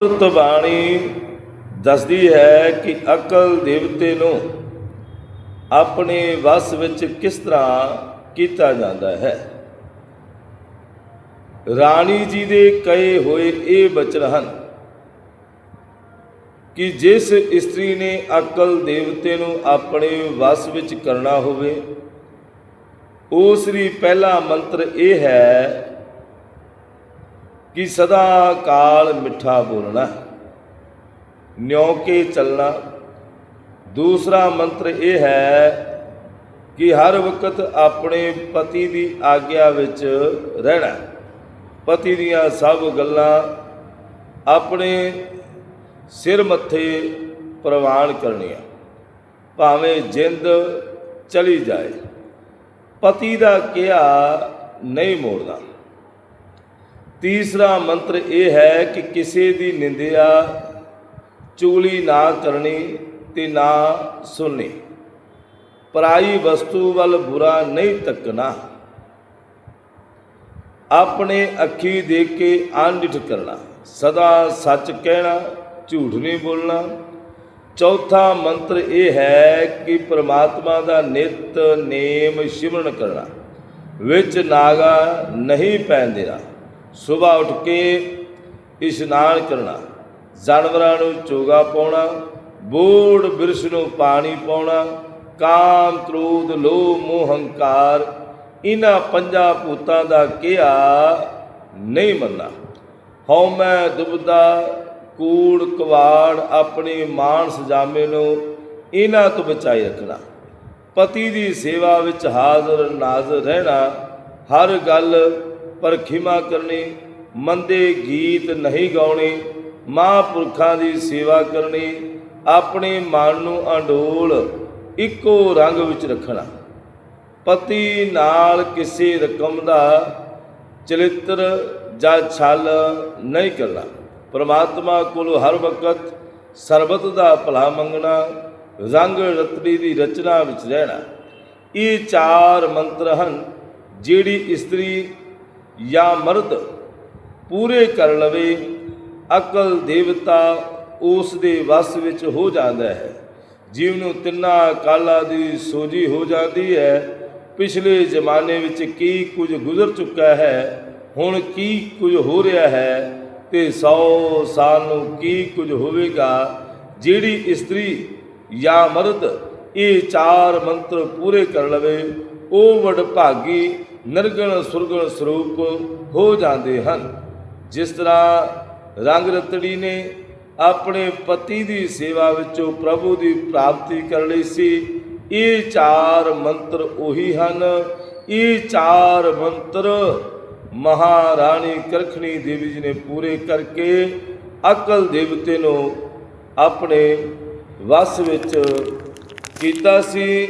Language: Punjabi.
ਅੰਮ੍ਰਿਤ ਬਾਣੀ ਦੱਸਦੀ ਹੈ ਕਿ ਅਕਲ ਦੇਵਤੇ ਨੂੰ ਆਪਣੇ ਵਸ ਵਿੱਚ ਕਿਸ ਤਰ੍ਹਾਂ ਕੀਤਾ ਜਾਂਦਾ ਹੈ। ਰਾਣੀ ਜੀ ਦੇ ਕਹੇ ਹੋਏ ਇਹ ਬਚਨ ਹਨ ਕਿ ਜਿਸ ਇਸਤਰੀ ਨੇ ਅਕਲ ਦੇਵਤੇ ਨੂੰ ਆਪਣੇ ਵਸ ਵਿੱਚ ਕਰਨਾ ਹੋਵੇ ਉਸ ਲਈ ਪਹਿਲਾ ਮੰਤਰ ਇਹ ਹੈ ਕਿ ਸਦਾ ਕਾਲ ਮਿੱਠਾ ਬੋਲਣਾ। ਨਿਉ ਕੇ ਚੱਲਣਾ। ਦੂਸਰਾ ਮੰਤਰ ਇਹ ਹੈ ਕਿ ਹਰ ਵਕਤ ਆਪਣੇ ਪਤੀ ਦੀ ਆਗਿਆ ਵਿੱਚ ਰਹਿਣਾ। ਪਤੀ ਦੀਆਂ ਸਭ ਗੱਲਾਂ ਆਪਣੇ ਸਿਰ ਮੱਥੇ ਪ੍ਰਵਾਨ ਕਰਨੀਆਂ। ਭਾਵੇਂ ਜਿੰਦ ਚਲੀ ਜਾਏ। ਪਤੀ ਦਾ ਕਿਹਾ ਨਹੀਂ ਮੋੜਨਾ। ਤੀਸਰਾ ਮੰਤਰ ਇਹ ਹੈ ਕਿ ਕਿਸੇ ਦੀ ਨਿੰਦਿਆ ਚੂਲੀ ਨਾ ਕਰਨੀ ਤੇ ਨਾ ਸੁਣਨੀ। ਪਰਾਈ ਵਸਤੂ ਵੱਲ ਬੁਰਾ ਨਹੀਂ ਤੱਕਣਾ। ਆਪਣੇ ਅੱਖੀ ਦੇਖ ਕੇ ਅਣਡਿਠ ਕਰਨਾ। ਸਦਾ ਸੱਚ ਕਹਿਣਾ, ਝੂਠ ਨਹੀਂ ਬੋਲਣਾ। ਚੌਥਾ ਮੰਤਰ ਇਹ ਹੈ ਕਿ ਪ੍ਰਮਾਤਮਾ ਦਾ ਨਿਤ ਨੇਮ ਸਿਮਰਨ ਕਰਨਾ। ਵਿੱਚ ਨਾਗਾ ਨਹੀਂ ਪੈਣ ਦੇਣਾ। ਸਵੇਰ ਉੱਠ ਕੇ ਇਸ਼ਨਾਨ ਕਰਨਾ ਜਾਨਵਰਾਂ ਨੂੰ ਚੋਗਾ ਪਾਉਣਾ, ਬੂੜ ਬਿਰਸ਼ ਨੂੰ ਪਾਣੀ ਪਾਉਣਾ, ਕਾਮ ਕ੍ਰੋਧ, ਲੋਭ, ਮੋਹ, ਹੰਕਾਰ ਇਹਨਾਂ ਪੰਜਾਂ ਭੂਤਾਂ ਦਾ ਕਿਹਾ ਨਹੀਂ ਮੰਨਣਾ। ਹਉਮੈ ਦੁਬਦਾ, ਕੂੜ ਕਵਾੜ ਆਪਣੇ ਮਾਨ ਸਜਾਮੇ ਨੂੰ ਇਹਨਾਂ ਤੋਂ ਬਚਾਈ ਰੱਖਣਾ। ਪਤੀ ਦੀ ਸੇਵਾ ਵਿੱਚ ਹਾਜ਼ਰ ਨਾਜ਼ਰ ਰਹਿਣਾ, ਹਰ ਗੱਲ ਪਰ ਖਿਮਾ ਕਰਨੀ, ਮੰਦੇ ਗੀਤ ਨਹੀਂ ਗਾਉਣੇ, ਮਹਾਂਪੁਰਖਾਂ ਦੀ ਸੇਵਾ ਕਰਨੀ, ਆਪਣੇ ਮਨ ਨੂੰ ਅਡੋਲ ਇੱਕੋ ਰੰਗ ਵਿੱਚ ਰੱਖਣਾ। ਪਤੀ ਨਾਲ ਕਿਸੇ ਰਕਮ ਦਾ ਚਰਿੱਤਰ ਜਾਂ ਛਲ ਨਹੀਂ ਕਰਨਾ। ਪ੍ਰਮਾਤਮਾ ਕੋਲ ਹਰ ਵਕਤ ਸਰਬਤ ਦਾ ਭਲਾ ਮੰਗਣਾ, ਰੰਗ ਰਤੜੀ ਦੀ ਰਚਨਾ ਵਿੱਚ ਰਹਿਣਾ। ਇਹ ਚਾਰ ਮੰਤਰ ਹਨ, ਜਿਹੜੀ ਇਸਤਰੀ ਜਾਂ ਮਰਦ ਪੂਰੇ ਕਰ ਲਵੇ, ਅਕਲ ਦੇਵਤਾ ਉਸ ਦੇ ਵਸ ਵਿੱਚ ਹੋ ਜਾਂਦਾ ਹੈ। ਜੀਵ ਨੂੰ ਤਿੰਨਾਂ ਕਾਲਾਂ ਦੀ ਸੋਝੀ ਹੋ ਜਾਂਦੀ ਹੈ। ਪਿਛਲੇ ਜ਼ਮਾਨੇ ਵਿੱਚ ਕੀ ਕੁਝ ਗੁਜ਼ਰ ਚੁੱਕਾ ਹੈ, ਹੁਣ ਕੀ ਕੁਝ ਹੋ ਰਿਹਾ ਹੈ ਤੇ 100 ਸਾਲ ਨੂੰ ਕੀ ਕੁਝ ਹੋਵੇਗਾ, ਜਿਹੜੀ ਇਸਤਰੀ ਜਾਂ ਮਰਦ ਇਹ ਚਾਰ ਮੰਤਰ ਪੂਰੇ ਕਰ ਲਵੇ ਉਹ ਵਡਭਾਗੀ ਨਰਗਣ ਸੁਰਗਣ ਸਰੂਪ ਹੋ ਜਾਂਦੇ ਹਨ। ਜਿਸ ਤਰ੍ਹਾਂ ਰੰਗ ਰਤੜੀ ਨੇ ਆਪਣੇ ਪਤੀ ਦੀ ਸੇਵਾ ਵਿੱਚੋਂ ਪ੍ਰਭੂ ਦੀ ਪ੍ਰਾਪਤੀ ਕਰ ਲਈ ਸੀ, ਇਹ ਚਾਰ ਮੰਤਰ ਉਹੀ ਹਨ। ਇਹ ਚਾਰ ਮੰਤਰ ਮਹਾਰਾਣੀ ਕਰਖਣੀ ਦੇਵੀ ਜੀ ਨੇ ਪੂਰੇ ਕਰਕੇ ਅਕਲ ਦੇਵਤੇ ਨੂੰ ਆਪਣੇ ਵਸ ਵਿੱਚ ਕੀਤਾ ਸੀ।